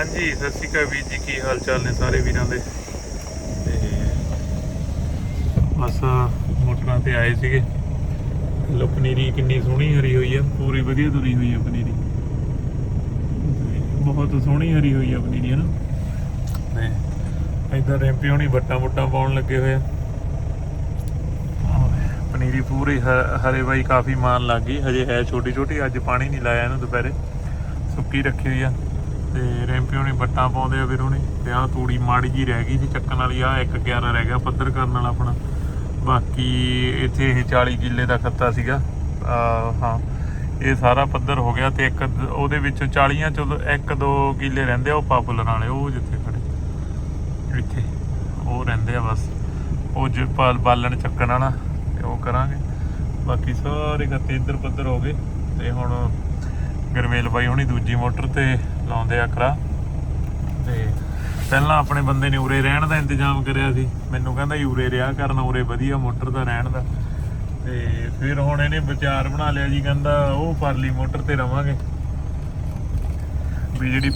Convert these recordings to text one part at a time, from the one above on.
ਹਾਂਜੀ, ਸਤਿ ਸ਼੍ਰੀ ਅਕਾਲ ਵੀਰ ਜੀ, ਕੀ ਹਾਲ ਚਾਲ ਨੇ ਸਾਰੇ ਵੀਰਾਂ ਦੇ? ਤੇ ਬਸ ਮੋਟਰਾਂ ਤੇ ਆਏ ਸੀਗੇ। ਲੋ ਪਨੀਰੀ ਕਿੰਨੀ ਸੋਹਣੀ ਹਰੀ ਹੋਈ ਆ, ਪੂਰੀ ਵਧੀਆ ਤੁਰੀ ਹੋਈ ਆ ਪਨੀਰੀ। ਬਹੁਤ ਸੋਹਣੀ ਹਰੀ ਹੋਈ ਆ ਪਨੀਰੀ, ਹਨਾ? ਤੇ ਇਧਰ ਰੈਂਪੀ ਹੋਣੀ ਬੱਟਾਂ ਬੁੱਟਾਂ ਪਾਉਣ ਲੱਗੇ ਹੋਏ ਆ। ਪਨੀਰੀ ਪੂਰੀ ਹ- ਹਰੇ ਬਾਈ ਕਾਫੀ ਮਾਨ ਲੱਗ ਗਈ। ਹਜੇ ਹੈ ਛੋਟੀ ਛੋਟੀ ਅੱਜ ਪਾਣੀ ਨਹੀਂ ਲਾਇਆ ਇਹਨੂੰ ਦੁਪਹਿਰੇ। ਸੁੱਕੀ ਰੱਖੀ ਹੋਈ ਆ। ਤੇ ਰੈਂਪੀ ਹੋਣੀ ਬੱਟਾਂ ਪਾਉਂਦੇ ਆ ਵੀਰ ਹੋਣੀ ਤੇ ਆਹ ਤੂੜੀ ਮਾੜੀ ਜੀ ਰਹਿ ਗਈ ਸੀ ਚੱਕਣ ਵਾਲੀ ਆ ਇੱਕ 11 ਰਹਿ ਗਿਆ ਪੱਧਰ ਕਰਨ ਵਾਲਾ ਆਪਣਾ। ਬਾਕੀ ਇੱਥੇ ਇਹ 40 ਕਿੱਲੇ ਦਾ ਖੱਤਾ ਸੀਗਾ। ਹਾਂ, ਇਹ ਸਾਰਾ ਪੱਧਰ ਹੋ ਗਿਆ ਤੇ ਇੱਕ ਉਹਦੇ ਵਿੱਚੋਂ 40ਾਂ ਚੋਂ ਇੱਕ ਦੋ ਕਿੱਲੇ ਰਹਿੰਦੇ ਆ, ਉਹ ਪਾਪੂਲਰ ਵਾਲੇ, ਉਹ ਜਿੱਥੇ ਖੜੇ। ਇੱਥੇ, ਉਹ ਰਹਿੰਦੇ ਆ ਬਸ। ਉਹ ਜੇ ਬਾਲਣ ਚੱਕਣ ਵਾਲਾ, ਤੇ ਉਹ ਕਰਾਂਗੇ। ਬਾਕੀ ਸਾਰੇ ਖੱਤੇ ਇੱਧਰ ਪੱਧਰ ਹੋ ਗਏ। ਤੇ ਹੁਣ ਗਰਮੇਲ ਬਾਈ ਹੁਣੀ ਦੂਜੀ ਮੋਟਰ ਤੇ ਲਾਉਂਦੇ ਆ ਤੇ ਪਹਿਲਾਂ ਆਪਣੇ ਬੰਦੇ ਨੇ ਉਰੇ ਰਹਿਣ ਦਾ ਇੰਤਜ਼ਾਮ ਕਰਿਆ ਸੀ। ਮੈਨੂੰ ਕਹਿੰਦਾ ਉਰੇ ਰਿਹਾ ਕਰਨਾ, ਉਰੇ ਵਧੀਆ ਮੋਟਰ ਦਾ ਰਹਿਣ ਦਾ। ਤੇ ਫਿਰ ਹੁਣ ਇਹਨੇ ਵਿਚਾਰ ਬਣਾ ਲਿਆ ਜੀ, ਕਹਿੰਦਾ ਉਹ ਪਰਲੀ ਮੋਟਰ ਤੇ ਰਵਾਂਗੇ। ਵੀ ਜਿਹੜੀ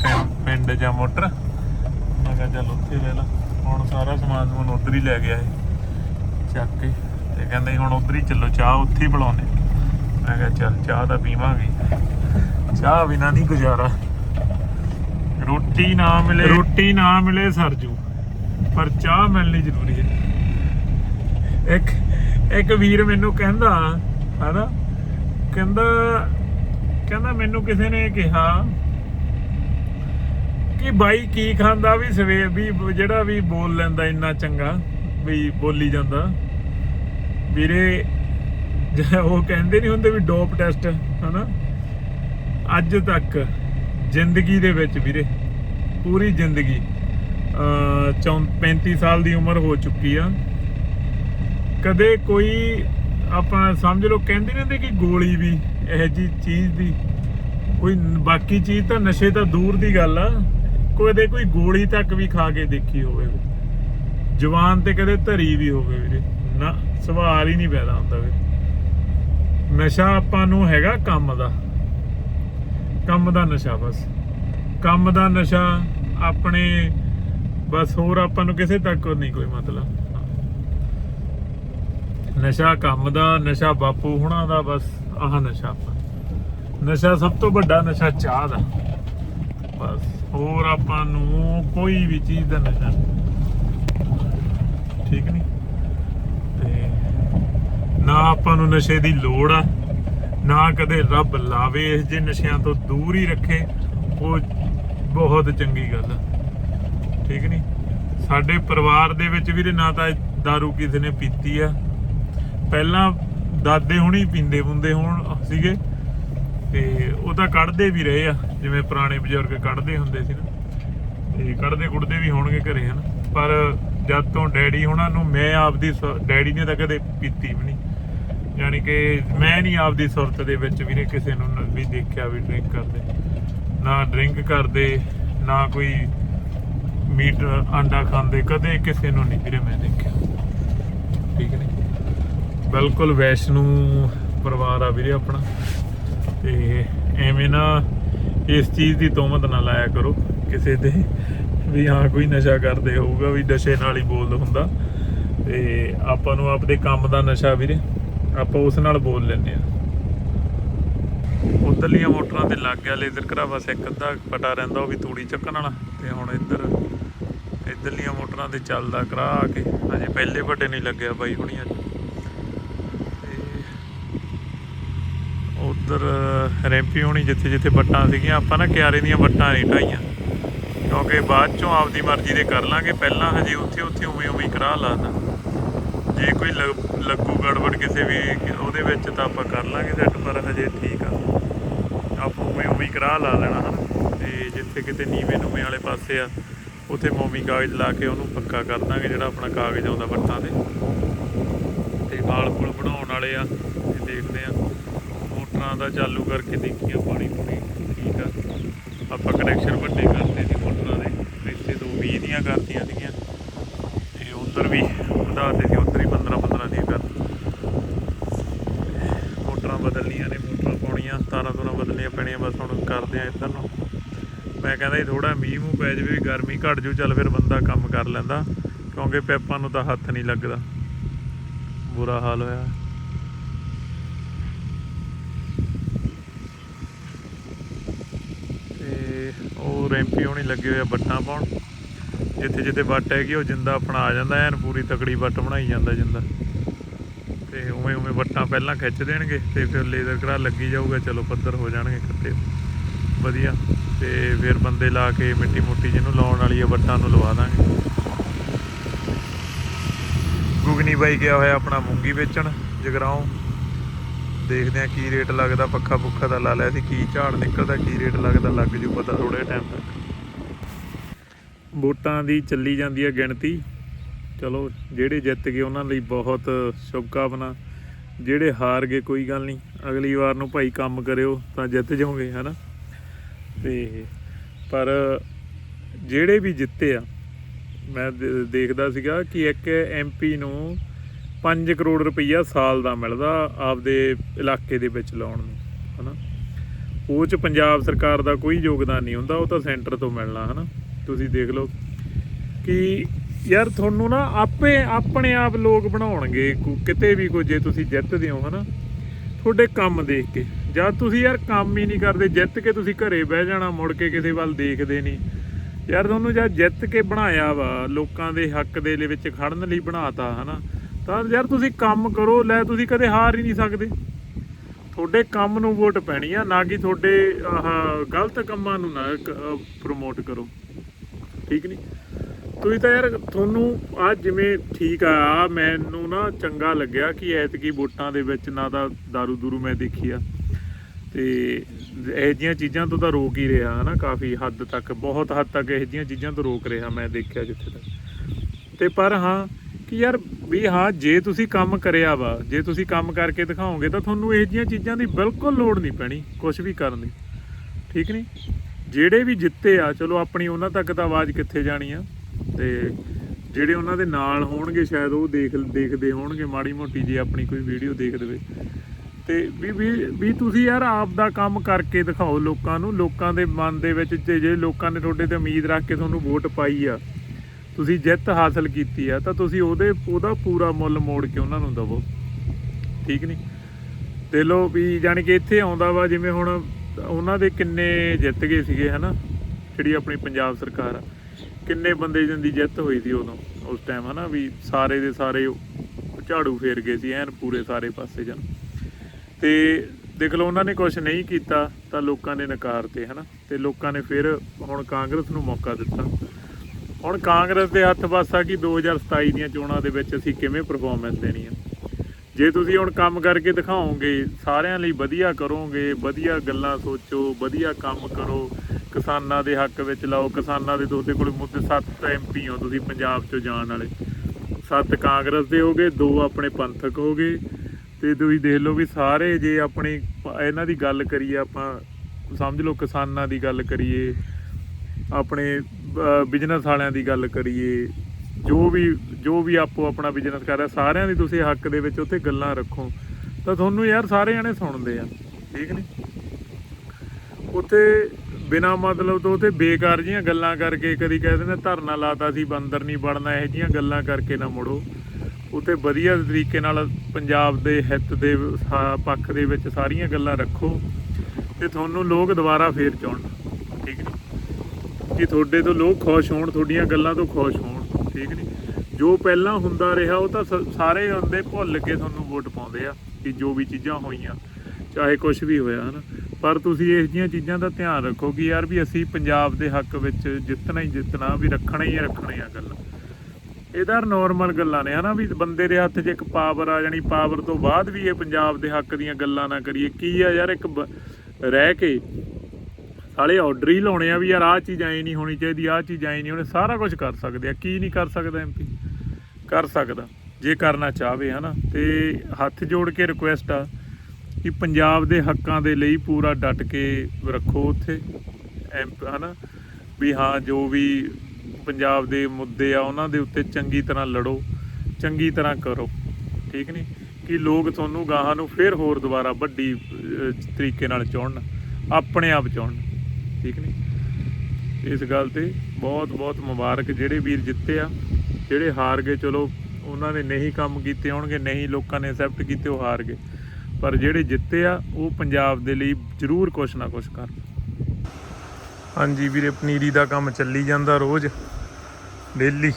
ਪਿੰਡ ਜਾਂ ਮੋਟਰ। ਮੈਂ ਕਿਹਾ ਚੱਲ ਉੱਥੇ ਰਹਿ ਲਾ। ਹੁਣ ਸਾਰਾ ਸਮਾਨ ਸਮੂਨ ਉੱਧਰ ਹੀ ਲੈ ਗਿਆ ਇਹ। ਚੱਕ ਕੇ ਤੇ ਕਹਿੰਦੇ ਹੁਣ ਉੱਧਰ ਹੀ ਚੱਲੋ, ਚਾਹ ਉੱਥੇ ਹੀ ਬੁਲਾਉਂਦੇ ਮੈਂ ਕਿਹਾ ਚੱਲ ਚਾਹ ਤਾਂ ਪੀਵਾਂਗੇ। ਚਾਹ ਬਿਨਾ ਨਹੀਂ ਗੁਜ਼ਾਰਾ। ਰੋਟੀ ਨਾ ਮਿਲੇ। ਰੋਟੀ ਨਾ ਮਿਲੇ ਸਰਜੂ ਪਰ ਚਾਹ ਮਿਲਣੀ ਜ਼ਰੂਰੀ ਹੈ। ਇੱਕ ਇੱਕ ਵੀਰ ਮੈਨੂੰ ਕਹਿੰਦਾ, ਹਨਾ? ਕਹਿੰਦਾ ਕਹਿੰਦਾ ਮੈਨੂੰ ਕਿਸੇ ਨੇ ਕਿਹਾ ਕਿ ਬਾਈ ਕੀ ਖਾਂਦਾ ਵੀ ਸਵੇਰ ਵੀ ਜਿਹੜਾ ਵੀ ਬੋਲ ਲੈਂਦਾ ਇੰਨਾ ਚੰਗਾ, ਵੀ ਬੋਲੀ ਜਾਂਦਾ। ਵੀਰੇ ਉਹ ਕਹਿੰਦੇ ਨਹੀਂ ਹੁੰਦੇ ਵੀ ਡੋਪ ਟੈਸਟ, ਹਨਾ? ਅੱਜ ਤੱਕ ਜ਼ਿੰਦਗੀ ਦੇ ਵਿੱਚ ਵੀਰੇ, ਪੂਰੀ ਜ਼ਿੰਦਗੀ ਅ 35 ਸਾਲ ਦੀ ਉਮਰ ਹੋ ਚੁੱਕੀ ਆ। ਕਦੇ ਕੋਈ ਆਪਾਂ ਸਮਝ ਲਓ, ਕਹਿੰਦੇ ਨੇ ਹੁੰਦੇ ਕਿ ਗੋਲੀ ਵੀ, ਇਹ ਜੀ ਚੀਜ਼ ਦੀ। ਕੋਈ ਬਾਕੀ ਚੀਜ਼ ਤਾਂ ਨਸ਼ੇ ਤਾਂ ਦੂਰ ਦੀ ਗੱਲ ਆ। ਕਦੇ ਕੋਈ ਗੋਲੀ ਤੱਕ ਵੀ ਖਾ ਕੇ ਦੇਖੀ ਹੋਵੇ। ਜਵਾਨ ਤੇ ਕਦੇ ਧਰੀ ਵੀ ਹੋਵੇ ਵੀਰੇ। ਨਾ, ਸਵਾਲ ਹੀ ਨਹੀਂ ਪੈਦਾ ਹੁੰਦਾ ਵੀ ਨਸ਼ਾ ਆਪਾਂ ਨੂੰ ਹੈਗਾ ਕੰਮ ਦਾ। ਕੰਮ ਦਾ ਨਸ਼ਾ ਬਸ। ਕੰਮ ਦਾ ਨਸ਼ਾ ਆਪਣੇ, ਬਸ ਹੋਰ ਆਪਾਂ ਨੂੰ ਕਿਸੇ ਤੱਕ ਨਹੀਂ ਕੋਈ ਮਤਲਬ। ਨਸ਼ਾ ਕੰਮ ਦਾ, ਨਸ਼ਾ ਬਾਪੂ ਹੁਣਾਂ ਦਾ ਬਸ, ਆਹ ਨਸ਼ਾ ਆਪਾਂ। ਨਸ਼ਾ ਸਭ ਤੋਂ ਵੱਡਾ ਨਸ਼ਾ ਚਾਹ ਦਾ। ਬਸ, ਹੋਰ ਆਪਾਂ ਨੂੰ ਕੋਈ ਵੀ ਚੀਜ਼ ਦਾ ਨਸ਼ਾ ਠੀਕ ਨਹੀਂ ਤੇ ਨਾ ਆਪਾਂ ਨੂੰ ਨਸ਼ੇ ਦੀ ਲੋੜ ਆ। ਨਾ ਕਦੇ ਰੱਬ ਲਾਵੇ ਇਸ ਜੇ ਨਸ਼ਿਆਂ ਤੋਂ ਦੂਰ ਹੀ ਰੱਖੇ, ਉਹ ਬਹੁਤ ਚੰਗੀ ਗੱਲ ਆ। ਠੀਕ ਨਹੀਂ ਸਾਡੇ ਪਰਿਵਾਰ ਦੇ ਵਿੱਚ ਵੀਰੇ ਨਾ ਤਾਂ दारू ਕਿਸੇ ਨੇ ਪੀਤੀ ਆ। ਪਹਿਲਾਂ ਦਾਦੇ ਹੁਣੀ ਪੀਂਦੇ ਹੁੰਦੇ ਹੁਣ ਸੀਗੇ, ਤੇ ਉਹ ਤਾਂ ਕੱਢਦੇ ਵੀ ਰਹੇ ਆ, ਜਿਵੇਂ ਪੁਰਾਣੇ ਬਜ਼ੁਰਗ ਕੱਢਦੇ ਹੁੰਦੇ ਸੀ ਨਾ। ਤੇ ਕੱਢਦੇ ਕੁੱਟਦੇ ਵੀ ਹੋਣਗੇ ਘਰੇ, ਹਨ। ਪਰ ਜਦ ਤੋਂ ਡੈਡੀ ਹੁਣਾਂ ਨੂੰ ਮੈਂ ਆਪਦੀ ਸ- ਡੈਡੀ ਨੇ ਤਾਂ ਕਦੇ ਪੀਤੀ ਵੀ ਨਹੀਂ ਯਾਨੀ ਕਿ ਮੈਂ ਨਹੀਂ ਆਪਦੀ ਸੁਰਤ ਦੇ ਵਿੱਚ ਵੀਰੇ ਕਿਸੇ ਨੂੰ ਵੀ ਦੇਖਿਆ ਵੀ ਡਰਿੰਕ ਕਰਦੇ। ਨਾ ਡਰਿੰਕ ਕਰਦੇ, ਨਾ ਕੋਈ ਮੀਟ ਆਂਡਾ ਖਾਂਦੇ, ਕਦੇ ਕਿਸੇ ਨੂੰ ਨਹੀਂ ਵੀਰੇ ਮੈਂ ਦੇਖਿਆ। ਠੀਕ ਨੇ ਬਿਲਕੁਲ ਵੈਸ਼ਨੂ ਪਰਿਵਾਰ ਆ ਵੀਰੇ ਆਪਣਾ। ਤੇ ਐਵੇਂ ਨਾ ਇਸ ਚੀਜ਼ ਦੀ ਤੋਮਤ ਨਾ ਲਾਇਆ ਕਰੋ। ਕਿਸੇ ਦੇ ਵੀ ਹਾਂ ਕੋਈ ਨਸ਼ਾ ਕਰਦੇ ਹੋਊਗਾ, ਵੀ ਨਸ਼ੇ ਨਾਲ ਹੀ ਬੋਲਦਾ ਹੁੰਦਾ। ਤੇ ਆਪਾਂ ਨੂੰ ਆਪਦੇ ਕੰਮ ਦਾ ਨਸ਼ਾ ਵੀਰੇ ਆਪਾਂ ਉਸ ਨਾਲ ਬੋਲ ਲੈਂਦੇ ਆ ਉਧਰਲੀਆਂ ਮੋਟਰਾਂ ਤੇ ਲੱਗ ਗਿਆ ਲੇਜ਼ਰ ਘਰਾ, ਬਸ ਇੱਕ ਅੱਧਾ ਪਟਾ ਰਹਿੰਦਾ, ਉਹ ਵੀ ਤੂੜੀ ਚੱਕਣ ਵਾਲਾ। ਤੇ ਹੁਣ ਇੱਧਰ, ਇੱਧਰਲੀਆਂ ਮੋਟਰਾਂ ਤੇ ਚੱਲਦਾ ਕਰਾ ਆ ਕੇ। ਅਜੇ ਪਹਿਲੇ ਵੱਡੇ ਨਹੀਂ ਲੱਗਿਆ ਬਾਈ ਹੁਣੀ ਅੱਜ। ਤੇ ਉਧਰ, ਰੈਂਪੀ ਹੋਣੀ ਜਿੱਥੇ ਜਿੱਥੇ ਵੱਟਾਂ ਸੀਗੀਆਂ, ਆਪਾਂ ਨਾ ਕਿਆਰੇ ਦੀਆਂ ਵੱਟਾਂ ਨਹੀਂ ਢਾਈਆਂ ਕਿਉਂਕਿ ਬਾਅਦ ਚੋਂ ਆਪਦੀ ਮਰਜ਼ੀ ਦੇ ਕਰ ਲਾਂਗੇ। ਪਹਿਲਾਂ ਹਜੇ ਉੱਥੇ ਉੱਥੇ ਉਵੇਂ ਉਵੇਂ ਹੀ ਕਰਾ ਲਾਦਾ ਜੇ ਕੋਈ ਲੱਗ- ਲੱਗੂ ਗੜਬੜ ਕਿਸੇ ਵੀ ਉਹਦੇ ਵਿੱਚ ਤਾਂ ਆਪਾਂ ਕਰ ਲਾਂਗੇ ਸੈੱਟ ਪਰ ਹਜੇ ਠੀਕ ਆ। ਆਪਾਂ ਉਵੇਂ ਉਵੇਂ ਹੀ ਕਰਾ ਲਾ ਲੈਣਾ ਹਨ। ਤੇ ਜਿੱਥੇ ਕਿਤੇ ਨੀਵੇਂ ਨੂਵੇਂ ਵਾਲੇ ਪਾਸੇ ਆ, ਉੱਥੇ ਮੋਮੀ ਕਾਗਜ਼ ਲਾ ਕੇ ਉਹਨੂੰ ਪੱਕਾ ਕਰ ਦਾਂਗੇ, ਜਿਹੜਾ ਆਪਣਾ ਕਾਗਜ਼ ਆਉਂਦਾ ਵੱਟਾਂ ਤੇ। ਤੇ ਬਾਲ ਪੁਲ ਬਣਾਉਣ ਵਾਲੇ ਆ ਤੇ ਦੇਖਦੇ ਆ। ਮੋਟਰਾਂ ਦਾ ਚਾਲੂ ਕਰਕੇ ਦੇਖੀਆਂ ਪਾਣੀ ਪੂਣੀ ਠੀਕ ਆ। ਆਪਾਂ ਕਨੈਕਸ਼ਨ ਵੱਡੇ ਕਰ ਸੀ ਮੋਟਰਾਂ ਦੇ ਇੱਥੇ ਤੋਂ 20 ਦੀਆਂ ਕਰਤੀਆਂ ਸੀਗੀਆਂ ਤੇ ਉਧਰ ਵੀ ਵਧਾਤੇ ਸੀ ਉਧਰ ਹੀ 15 15 ਦੀਆਂ ਕਰ ਮੋਟਰਾਂ ਬਦਲਣੀਆਂ ਨੇ ਮੋਟਰਾਂ ਪਾਉਣੀਆਂ ਤਾਰਾਂ ਤੁਰਾਂ ਬਦਲਣੀਆਂ ਪੈਣੀਆਂ ਬਸ ਹੁਣ ਕਰਦੇ ਆ ਇੱਧਰ ਨੂੰ ਮੈਂ ਕਹਿੰਦਾ ਜੀ ਥੋੜਾ ਮੀਂਹ ਮੂੰਹ ਪੈ ਜਾਵੇ ਗਰਮੀ ਘਟ ਜੂ ਚੱਲ ਫਿਰ ਬੰਦਾ ਕੰਮ ਕਰ ਲੈਂਦਾ। ਕਿਉਂਕਿ ਪੈਪਾਂ ਨੂੰ ਤਾਂ ਹੱਥ ਨਹੀਂ ਲੱਗਦਾ। ਬੁਰਾ ਹਾਲ ਹੋਇਆ। ਤੇ ਉਹ ਰੈਂਪੀ ਹੋਣੀ ਲੱਗੇ ਹੋਏ ਆ ਬੱਟਾਂ ਪਾਉਣ। ਜਿੱਥੇ ਜਿੱਥੇ ਵੱਟ ਹੈਗੀ, ਉਹ ਜਿੰਦਾ ਆਪਣਾ ਆ ਜਾਂਦਾ, ਐਨ ਪੂਰੀ ਤਕੜੀ ਵੱਟ ਬਣਾਈ ਜਾਂਦਾ ਜਿੰਦਾ। ਤੇ ਉਵੇਂ ਉਵੇਂ ਵੱਟਾਂ ਪਹਿਲਾਂ ਖਿੱਚ ਦੇਣਗੇ, ਤੇ ਫਿਰ ਲੇਜ਼ਰ ਕਰਾ ਲੱਗੀ ਜਾਊਗਾ, ਚਲੋ ਪੱਧਰ ਹੋ ਜਾਣਗੇ ਖੱਤੇ ਵਧੀਆ। ਤੇ ਫਿਰ ਬੰਦੇ ਲਾ ਕੇ ਮਿੱਟੀ ਮੁੱਟੀ ਜਿਹਨੂੰ ਲਾਉਣ ਵਾਲੀ ਹੈ ਵੱਟਾਂ ਨੂੰ ਲਵਾ ਦਾਂਗੇ। ਗੁਗਨੀ ਬਾਈ ਗਿਆ ਹੋਇਆ ਆਪਣਾ ਮੂੰਗੀ ਵੇਚਣ, ਜਗਰਾਉਂ। ਦੇਖਦੇ ਆ ਕੀ ਰੇਟ ਲੱਗਦਾ, ਪੱਖਾ ਪੁੱਖਾ ਦਾ ਲਾ ਲਿਆ ਸੀ, ਕੀ ਝਾੜ ਨਿਕਲਦਾ, ਕੀ ਰੇਟ ਲੱਗਦਾ, ਲੱਗ ਜੂ ਪਤਾ ਥੋੜੇ ਟਾਈਮ ਤੱਕ। ਵੋਟਾਂ ਦੀ ਚੱਲੀ ਜਾਂਦੀ ਹੈ ਗਿਣਤੀ। ਚਲੋ, ਜਿਹੜੇ ਜਿੱਤ ਗਏ ਉਹਨਾਂ ਲਈ ਬਹੁਤ ਸ਼ੁਭਕਾਮਨਾ ਜਿਹੜੇ ਹਾਰ ਗਏ, ਕੋਈ ਗੱਲ ਨਹੀਂ। ਅਗਲੀ ਵਾਰ ਨੂੰ ਭਾਈ ਕੰਮ ਕਰਿਓ, ਤਾਂ ਜਿੱਤ ਜਾਓਗੇ, ਹਨਾ? ਤੇ ਪਰ ਜਿਹੜੇ ਵੀ ਜਿੱਤੇ ਆ, ਮੈਂ ਦੇ- ਦੇਖਦਾ ਸੀਗਾ ਕਿ ਇੱਕ ਐਮਪੀ ਨੂੰ 5 ਕਰੋੜ ਰੁਪਈਆ ਸਾਲ ਦਾ ਮਿਲਦਾ ਆਪਦੇ ਇਲਾਕੇ ਦੇ ਵਿੱਚ ਲਾਉਣ ਨੂੰ, ਹਨਾ? ਉਹ ਚ ਪੰਜਾਬ ਸਰਕਾਰ ਦਾ ਕੋਈ ਯੋਗਦਾਨ ਨਹੀਂ ਹੁੰਦਾ, ਉਹ ਤਾਂ ਸੈਂਟਰ ਤੋਂ ਮਿਲਣਾ, ਹਨਾ? ਤੁਸੀਂ ਦੇਖ ਲਓ ਕਿ ਯਾਰ ਤੁਹਾਨੂੰ ਨਾ ਆਪੇ, ਆਪਣੇ ਆਪ ਲੋਕ ਬਣਾਉਣਗੇ, ਕੋ- ਕਿਤੇ ਵੀ ਕੋਈ ਜੇ ਤੁਸੀਂ ਜਿੱਤਦੇ ਹੋ, ਹਨਾ? ਤੁਹਾਡੇ ਕੰਮ ਦੇਖ ਕੇ। ਜਦ ਤੁਸੀਂ ਯਾਰ ਕੰਮ ਹੀ ਨਹੀਂ ਕਰਦੇ, ਜਿੱਤ ਕੇ ਤੁਸੀਂ ਘਰੇ ਬਹਿ ਜਾਣਾ, ਮੁੜ ਕੇ ਕਿਸੇ ਵੱਲ ਦੇਖਦੇ ਨਹੀਂ। ਯਾਰ ਤੁਹਾਨੂੰ ਜਦ ਜਿੱਤ ਕੇ ਬਣਾਇਆ ਵਾ, ਲੋਕਾਂ ਦੇ ਹੱਕ ਦੇ ਲਈ ਵਿੱਚ ਖੜਨ ਲਈ ਬਣਾਤਾ, ਹਨਾ? ਤਾਂ ਯਾਰ ਤੁਸੀਂ ਕੰਮ ਕਰੋ, ਲੈ ਤੁਸੀਂ ਕਦੇ ਹਾਰ ਹੀ ਨਹੀਂ ਸਕਦੇ। ਤੁਹਾਡੇ ਕੰਮ ਨੂੰ ਵੋਟ ਪੈਣੀ ਆ, ਨਾ ਕਿ ਤੁਹਾਡੇ, ਆਹ, ਗਲਤ ਕੰਮਾਂ ਨੂੰ ਨਾ ਪ੍ਰਮੋਟ ਕਰੋ। ਠੀਕ ਨਹੀਂ? ਤੁਸੀਂ ਤਾਂ ਯਾਰ ਤੁਹਾਨੂੰ, ਆ ਜਿਵੇਂ ਠੀਕ ਆ ਮੈਨੂੰ ਨਾ ਚੰਗਾ ਲੱਗਿਆ ਕਿ ਐਤਕੀ ਵੋਟਾਂ ਦੇ ਵਿੱਚ ਨਾ ਤਾਂ ਦਾਰੂ ਦੂਰੂ ਮੈਂ ਦੇਖੀ ਆ। ਤੇ ਇਹੋ ਜਿਹੀਆਂ ਚੀਜ਼ਾਂ ਤੋਂ ਤਾਂ ਰੋਕ ਹੀ ਰਿਹਾ ਹਨਾ ਕਾਫੀ ਹੱਦ ਤੱਕ, ਬਹੁਤ ਹੱਦ ਤੱਕ ਇਹੋ ਜਿਹੀਆਂ ਚੀਜ਼ਾਂ ਤੋਂ ਰੋਕ ਰਿਹਾ ਮੈਂ ਦੇਖਿਆ ਜਿੱਥੇ ਤੱਕ। ਤੇ ਪਰ ਹਾਂ, ਕਿ ਯਾਰ ਵੀ ਹਾਂ, ਜੇ ਤੁਸੀਂ ਕੰਮ ਕਰਿਆ ਵਾ, ਜੇ ਤੁਸੀਂ ਕੰਮ ਕਰਕੇ ਦਿਖਾਓਗੇ ਤਾਂ ਤੁਹਾਨੂੰ ਇਹੋ ਜਿਹੀਆਂ ਚੀਜ਼ਾਂ ਦੀ ਬਿਲਕੁਲ ਲੋੜ ਨਹੀਂ ਪੈਣੀ ਕੁਝ ਵੀ ਕਰਨ ਦੀ। ਠੀਕ ਨਹੀਂ ਜਿਹੜੇ ਵੀ ਜਿੱਤੇ ਆ, ਚਲੋ ਆਪਣੀ ਉਹਨਾਂ ਤੱਕ ਤਾਂ ਆਵਾਜ਼ ਕਿੱਥੇ ਜਾਣੀ ਆ, ਤੇ ਜਿਹੜੇ ਉਹਨਾਂ ਦੇ ਨਾਲ ਹੋਣਗੇ, ਸ਼ਾਇਦ ਉਹ ਦੇਖ, ਦੇਖਦੇ ਹੋਣਗੇ, ਮਾੜੀ ਮੋਟੀ ਜੇ ਆਪਣੀ ਕੋਈ ਵੀਡੀਓ ਦੇਖ ਦੇਵੇ। ਤੇ ਵੀ ਵੀ ਵੀ ਤੁਸੀਂ ਯਾਰ ਆਪ ਦਾ ਕੰਮ ਕਰਕੇ ਦਿਖਾਓ ਲੋਕਾਂ ਨੂੰ, ਲੋਕਾਂ ਦੇ ਮਨ ਦੇ ਵਿੱਚ ਜੇ ਜੇ ਲੋਕਾਂ ਨੇ ਤੁਹਾਡੇ ਤੇ ਉਮੀਦ ਰੱਖ ਕੇ ਤੁਹਾਨੂੰ ਵੋਟ ਪਾਈ ਆ, ਤੁਸੀਂ ਜਿੱਤ ਹਾਸਲ ਕੀਤੀ ਆ, ਤਾਂ ਤੁਸੀਂ ਉਹਦੇ, ਉਹਦਾ ਪੂਰਾ ਮੁੱਲ ਮੋੜ ਕੇ ਉਹਨਾਂ ਨੂੰ ਦਵੋ। ਠੀਕ ਨਹੀਂ ਤੇ ਲੋ ਵੀ ਜਾਣੀ ਕਿ ਇੱਥੇ ਆਉਂਦਾ ਵਾ, ਜਿਵੇਂ ਹੁਣ ਉਹਨਾਂ ਦੇ ਕਿੰਨੇ ਜਿੱਤ ਗਏ ਸੀਗੇ, ਹਨਾ? ਜਿਹੜੀ ਆਪਣੀ ਪੰਜਾਬ ਸਰਕਾਰ ਆ। ਕਿੰਨੇ ਬੰਦੇ ਦੀ ਜਿੱਤ ਹੋਈ ਸੀ ਉਦੋਂ, ਉਸ ਟਾਈਮ ਹਨਾ? ਵੀ ਸਾਰੇ ਦੇ ਸਾਰੇ ਉਹ ਝਾੜੂ ਫੇਰ ਗਏ ਸੀ, ਐਨ ਪੂਰੇ ਸਾਰੇ ਪਾਸੇ ਜਨ ਤੇ ਦੇਖ ਲਓ, ਉਹਨਾਂ ਨੇ ਕੁਝ ਨਹੀਂ ਕੀਤਾ ਤਾਂ ਲੋਕਾਂ ਨੇ ਨਕਾਰਤੇ, ਹਨਾ? ਤੇ ਲੋਕਾਂ ਨੇ ਫਿਰ ਹੁਣ ਕਾਂਗਰਸ ਨੂੰ ਮੌਕਾ ਦਿੱਤਾ। ਹੁਣ ਕਾਂਗਰਸ ਦੇ ਹੱਥ ਵਾਸਾ ਕਿ 2027 ਦੀਆਂ ਚੋਣਾਂ ਦੇ ਵਿੱਚ ਅਸੀਂ ਕਿਵੇਂ ਪਰਫਾਰਮੈਂਸ ਦੇਣੀ ਆ? ਜੇ ਤੁਸੀਂ ਹੁਣ ਕੰਮ ਕਰਕੇ ਦਿਖਾਓਗੇ, ਸਾਰਿਆਂ ਲਈ ਵਧੀਆ ਕਰੋਗੇ, ਵਧੀਆ ਗੱਲਾਂ ਸੋਚੋ, ਵਧੀਆ ਕੰਮ ਕਰੋ, ਕਿਸਾਨਾਂ ਦੇ ਹੱਕ ਵਿੱਚ ਲਾਓ, ਕਿਸਾਨਾਂ ਦੇ ਤੁਹਾਡੇ ਕੋਲ ਮੁੱਦੇ 7 ਐਮਪੀ ਹੋ ਤੁਸੀਂ ਪੰਜਾਬ ਚੋਂ ਜਾਣ ਵਾਲੇ। ਸੱਤ ਕਾਂਗਰਸ ਦੇ ਹੋਗੇ ਦੋ ਆਪਣੇ ਪੰਥਕ ਹੋਗੇ ਤੇ ਤੁਸੀਂ ਦੇਖ ਲਓ ਵੀ ਸਾਰੇ ਜੇ ਆਪਣੀ ਇਹਨਾਂ ਦੀ ਗੱਲ ਕਰੀਏ ਆਪਾਂ, ਸਮਝ ਲਓ ਕਿਸਾਨਾਂ ਦੀ ਗੱਲ ਕਰੀਏ, ਆਪਣੇ ਬਿਜ਼ਨਸ ਵਾਲਿਆਂ ਦੀ ਗੱਲ ਕਰੀਏ, ਜੋ ਵੀ ਜੋ ਵੀ ਆਪੋ ਆਪਣਾ ਬਿਜ਼ਨਸ ਕਰ ਰਿਹਾ ਸਾਰਿਆਂ ਦੀ ਤੁਸੀਂ ਹੱਕ ਦੇ ਵਿੱਚ ਉੱਥੇ ਗੱਲਾਂ ਰੱਖੋ। ਤਾਂ ਤੁਹਾਨੂੰ ਯਾਰ ਸਾਰੇ ਜਣੇ ਸੁਣਦੇ ਆ, ਠੀਕ ਨਹੀਂ ਉੱਥੇ ਬਿਨਾ ਮਤਲਬ ਤੋਂ ਉੱਥੇ ਬੇਕਾਰ ਜੀਆਂ ਗੱਲਾਂ ਕਰਕੇ ਕਦੀ ਕਹਿ ਦਿੰਦੇ ਧਰਨਾ ਲਾਤਾ ਸੀ, ਬੰਦਰ ਨਹੀਂ ਬਣਨਾ, ਇਹੋ ਜੀਆਂ ਗੱਲਾਂ ਕਰਕੇ ਨਾ ਮੁੜੋ। ਉੱਥੇ ਵਧੀਆ ਤਰੀਕੇ ਨਾਲ ਪੰਜਾਬ ਦੇ ਹਿੱਤ ਦੇ ਪੱਖ ਦੇ ਵਿੱਚ ਸਾਰੀਆਂ ਗੱਲਾਂ ਰੱਖੋ ਤੇ ਤੁਹਾਨੂੰ ਲੋਕ ਦੁਬਾਰਾ ਫੇਰ ਚੁਣਨ ਠੀਕ ਨਹੀਂ ਕਿ ਤੁਹਾਡੇ ਤੋਂ ਲੋਕ ਖੁਸ਼ ਹੋਣ, ਤੁਹਾਡੀਆਂ ਗੱਲਾਂ ਤੋਂ ਖੁਸ਼ ਹੋਣ, ਠੀਕ ਨਹੀਂ ਜੋ ਪਹਿਲਾਂ ਹੁੰਦਾ ਰਿਹਾ ਉਹ ਤਾਂ ਸਾਰੇ ਹੁੰਦੇ ਭੁੱਲ ਕੇ ਤੁਹਾਨੂੰ ਵੋਟ ਪਾਉਂਦੇ ਆ ਕਿ ਜੋ ਵੀ ਚੀਜ਼ਾਂ ਹੋਈਆਂ, ਚਾਹੇ ਕੁਝ ਵੀ ਹੋਇਆ, ਹਨਾ? ਪਰ ਤੁਸੀਂ ਇਸ ਜੀਆਂ ਚੀਜ਼ਾਂ ਦਾ ਧਿਆਨ ਰੱਖੋ ਕਿ ਯਾਰ ਵੀ ਅਸੀਂ ਪੰਜਾਬ ਦੇ ਹੱਕ ਵਿੱਚ ਜਿੱਤਣਾ ਹੀ ਜਿੱਤਣਾ, ਵੀ ਰੱਖਣਾ ਹੀ ਰੱਖਣਾ ਹੀ ਆ ਗੱਲਾਂ। ਇਹਦਾ ਨਾਰਮਲ ਗੱਲਾਂ ਨੇ, ਹਨਾ ਵੀ ਬੰਦੇ ਦੇ ਹੱਥ 'ਚ ਇੱਕ ਪਾਵਰ ਆ, ਜਾਣੀ ਪਾਵਰ ਤੋਂ ਬਾਅਦ ਵੀ ਇਹ ਪੰਜਾਬ ਦੇ ਹੱਕ ਦੀਆਂ ਗੱਲਾਂ ਨਾ ਕਰੀਏ। ਕੀ ਆ ਯਾਰ, ਇੱਕ ਬ- ਰਹਿ ਕੇ ਸਾਲੇ ਆਰਡਰ ਹੀ ਲਾਉਣੇ ਆ ਵੀ ਯਾਰ ਆਹ ਚੀਜ਼ ਐ ਨਹੀਂ ਹੋਣੀ ਚਾਹੀਦੀ, ਆਹ ਚੀਜ਼ ਐ ਨਹੀਂ ਹੋਣੀ, ਸਾਰਾ ਕੁਝ ਕਰ ਸਕਦੇ ਆ। ਕੀ ਨਹੀਂ ਕਰ ਸਕਦਾ ਐਮਪੀ ਕਰ ਸਕਦਾ, ਜੇ ਕਰਨਾ ਚਾਹਵੇ, ਹਨਾ। ਤੇ ਹੱਥ ਜੋੜ ਕੇ ਰਿਕੁਐਸਟ ਆ ਕਿ ਪੰਜਾਬ ਦੇ ਹੱਕਾਂ ਦੇ ਲਈ ਪੂਰਾ ਡਟ ਕੇ ਰੱਖੋ ਉੱਥੇ, ਐਮ- ਹਨਾ। ਵੀ ਹਾਂ, ਜੋ ਵੀ ਪੰਜਾਬ ਦੇ ਮੁੱਦੇ ਆ, ਉਹਨਾਂ ਦੇ ਉੱਤੇ ਚੰਗੀ ਤਰ੍ਹਾਂ ਲੜੋ, ਚੰਗੀ ਤਰ੍ਹਾਂ ਕਰੋ। ਠੀਕ ਨਹੀਂ ਕਿ ਲੋਕ ਤੁਹਾਨੂੰ ਗਾਹਾਂ ਨੂੰ ਫਿਰ ਹੋਰ ਦੁਬਾਰਾ ਵੱਡੀ ਤਰੀਕੇ ਨਾਲ ਚੁਣਨ, ਆਪਣੇ ਆਪ ਚੁਣਨ। ਠੀਕ ਨਹੀਂ ਇਸ ਗੱਲ ਤੇ ਬਹੁਤ ਬਹੁਤ ਮੁਬਾਰਕ ਜਿਹੜੇ ਵੀਰ ਜਿੱਤੇ ਆ, ਜਿਹੜੇ ਹਾਰ ਗਏ, ਚਲੋ, ਉਹਨਾਂ ਨੇ ਨਹੀਂ ਕੰਮ ਕੀਤੇ ਹੋਣਗੇ, ਨਹੀਂ ਲੋਕਾਂ ਨੇ ਐਕਸੈਪਟ ਕੀਤੇ, ਉਹ ਹਾਰ ਗਏ। ਪਰ ਜਿਹੜੇ ਜਿੱਤੇ ਆ, ਉਹ ਪੰਜਾਬ ਦੇ ਲਈ ਜ਼ਰੂਰ ਕੁਛ ਨਾ ਕੁਛ ਕਰਨ। ਹਾਂਜੀ ਵੀਰੇ, ਪਨੀਰੀ ਦਾ ਕੰਮ ਚੱਲੀ ਜਾਂਦਾ ਰੋਜ਼। ਡੇਲੀ।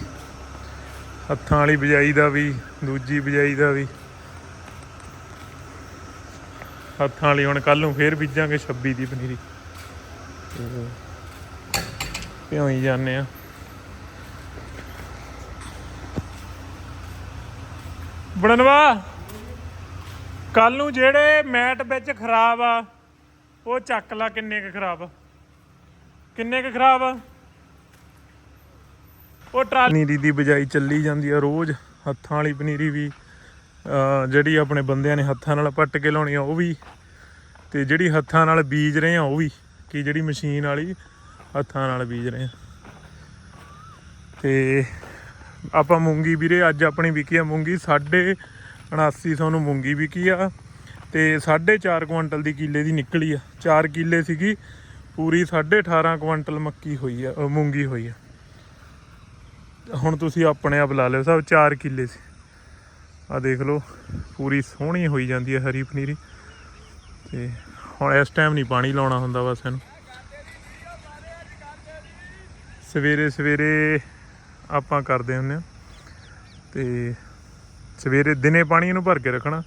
ਹੱਥਾਂ ਵਾਲੀ ਬਜਾਈ ਦਾ ਵੀ, ਦੂਜੀ ਬਜਾਈ ਦਾ ਵੀ। ਹੱਥਾਂ ਵਾਲੀ ਹੁਣ ਕੱਲ ਨੂੰ ਫੇਰ ਬੀਜਾਂਗੇ 26 ਦੀ ਪਨੀਰੀ। ਤੇ ਜਾਂਦੇ ਆ। ਬਣਨਵਾ ਕੱਲ ਨੂੰ ਜਿਹੜੇ ਮੈਟ ਵਿੱਚ ਖਰਾਬ ਆ, ਉਹ ਚੱਕ ਲਾ ਕਿੰਨੇ ਕੁ ਖਰਾਬ ਆ। ਕਿੰਨੇ ਕੁ ਖਰਾਬ ਆ? ਉਹ ਟਰਾਲੀ ਪਨੀਰੀ ਦੀ ਬਜਾਈ ਚੱਲੀ ਜਾਂਦੀ ਆ ਰੋਜ਼। ਹੱਥਾਂ ਵਾਲੀ ਪਨੀਰੀ ਵੀ ਜਿਹੜੀ ਆਪਣੇ ਬੰਦਿਆਂ ਨੇ ਹੱਥਾਂ ਨਾਲ ਪੱਟ ਕੇ ਲਾਉਣੀ ਆ, ਉਹ ਵੀ। ਤੇ ਜਿਹੜੀ ਹੱਥਾਂ ਨਾਲ ਬੀਜ ਰਹੇ ਆ, ਉਹ ਵੀ। ਕਿ ਜਿਹੜੀ ਮਸ਼ੀਨ ਵਾਲੀ ਹੱਥਾਂ ਨਾਲ ਬੀਜ ਰਹੇ ਆ। ਤੇ ਆਪਾਂ ਮੂੰਗੀ ਵੀਰੇ, ਅੱਜ ਆਪਣੀ ਵਿਕੀ ਆ ਮੂੰਗੀ। ਸਾਢੇ 7900 ਨੂੰ ਮੂੰਗੀ ਵਿਕੀ ਆ। ਤੇ 4.5 ਕੁਇੰਟਲ ਦੀ ਕਿੱਲੇ ਦੀ ਨਿਕਲੀ ਆ। 4 ਕਿੱਲੇ ਸੀਗੀ। ਪੂਰੀ 18.5 ਕੁਇੰਟਲ ਮੱਕੀ ਹੋਈ ਆ ਅ, ਮੂੰਗੀ ਹੋਈ ਆ। ਹੁਣ ਤੁਸੀਂ ਆਪਣੇ ਆਪ ਲਾ ਲਿਓ ਸਭ 4 ਕਿੱਲੇ ਸੀ। ਆ ਦੇਖ ਲਓ ਪੂਰੀ ਸੋਹਣੀ ਹੋਈ ਜਾਂਦੀ ਹੈ ਹਰੀ ਪਨੀਰੀ। ਤੇ ਹੁਣ ਇਸ ਟਾਈਮ ਨਹੀਂ ਪਾਣੀ ਲਾਉਣਾ ਹੁੰਦਾ ਬਸ ਇਹਨੂੰ। ਸਵੇਰੇ ਸਵੇਰੇ ਆਪਾਂ ਕਰਦੇ ਹੁੰਦੇ ਆ। ਤੇ ਸਵੇਰੇ ਦਿਨੇ ਪਾਣੀ ਇਹਨੂੰ ਭਰ ਕੇ ਰੱਖਣਾ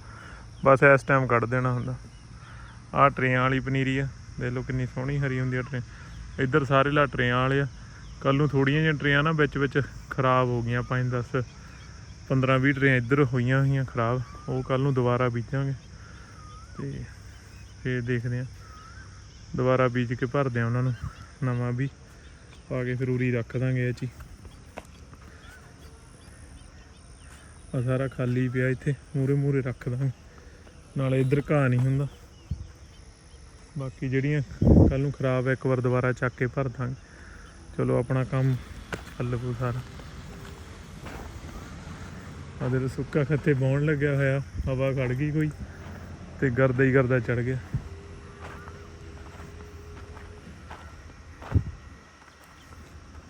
ਬਸ ਇਸ ਟਾਈਮ ਕੱਢ ਦੇਣਾ ਹੁੰਦਾ। ਆਹ ਟਰੇਆਂ ਵਾਲੀ ਪਨੀਰੀ ਆ। ਦੇਖ ਲਓ ਕਿੰਨੀ ਸੋਹਣੀ ਹਰੀ ਹੁੰਦੀ ਆ ਟਰੇ ਇੱਧਰ ਸਾਰੇ ਲਾ ਟਰੇਆਂ ਵਾਲੇ ਆ। ਕੱਲ ਨੂੰ ਥੋੜੀਆਂ ਜਿਹੀਆਂ ਟਰੇਆਂ ਨਾ ਵਿੱਚ ਵਿੱਚ ਖਰਾਬ ਹੋ ਗਈਆਂ 5 10 15 20 ਟਰੇਆਂ ਇੱਧਰ ਹੋਈਆਂ ਹੋਈਆਂ ਖਰਾਬ, ਉਹ ਕੱਲ ਨੂੰ ਦੁਬਾਰਾ ਬੀਜਾਂਗੇ। ਤੇ ਫੇਰ ਦੇਖਦੇ ਆ। ਦੁਬਾਰਾ ਬੀਜ ਕੇ ਭਰਦੇ ਆ ਉਹਨਾਂ ਨੂੰ, ਨਵਾਂ ਵੀ ਪਾ ਕੇ ਫਿਰ ਉਰੀ ਰੱਖ ਦਾਂਗੇ ਇਹ ਚ ਆ ਸਾਰਾ ਖਾਲੀ ਪਿਆ ਇੱਥੇ ਮੂਰੇ ਮੂਰੇ ਰੱਖ ਦਾਂਗੇ। ਨਾਲੇ ਇੱਧਰ ਘਾਹ ਨਹੀਂ ਹੁੰਦਾ। ਬਾਕੀ ਜਿਹੜੀਆਂ ਕੱਲ ਨੂੰ ਖਰਾਬ ਆ, ਇੱਕ ਵਾਰ ਦੁਬਾਰਾ ਚੱਕ ਕੇ ਭਰ ਦਾਂਗੇ। ਚਲੋ, ਆਪਣਾ ਕੰਮ ਹੱਲ ਸਾਰਾ। ਆਦਰ ਸੁੱਕਾ ਖੱਤੇ ਬੌਣ ਲੱਗਿਆ ਹੋਇਆ, ਹਵਾ ਖੜ ਗਈ ਕੋਈ ਤੇ ਗਰਦਾ ਹੀ ਗਰਦਾ ਚੜ ਗਿਆ।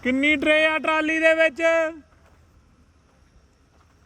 ਕਿੰਨੀ ਟਰੇ ਆ ਟਰਾਲੀ ਦੇ ਵਿੱਚ?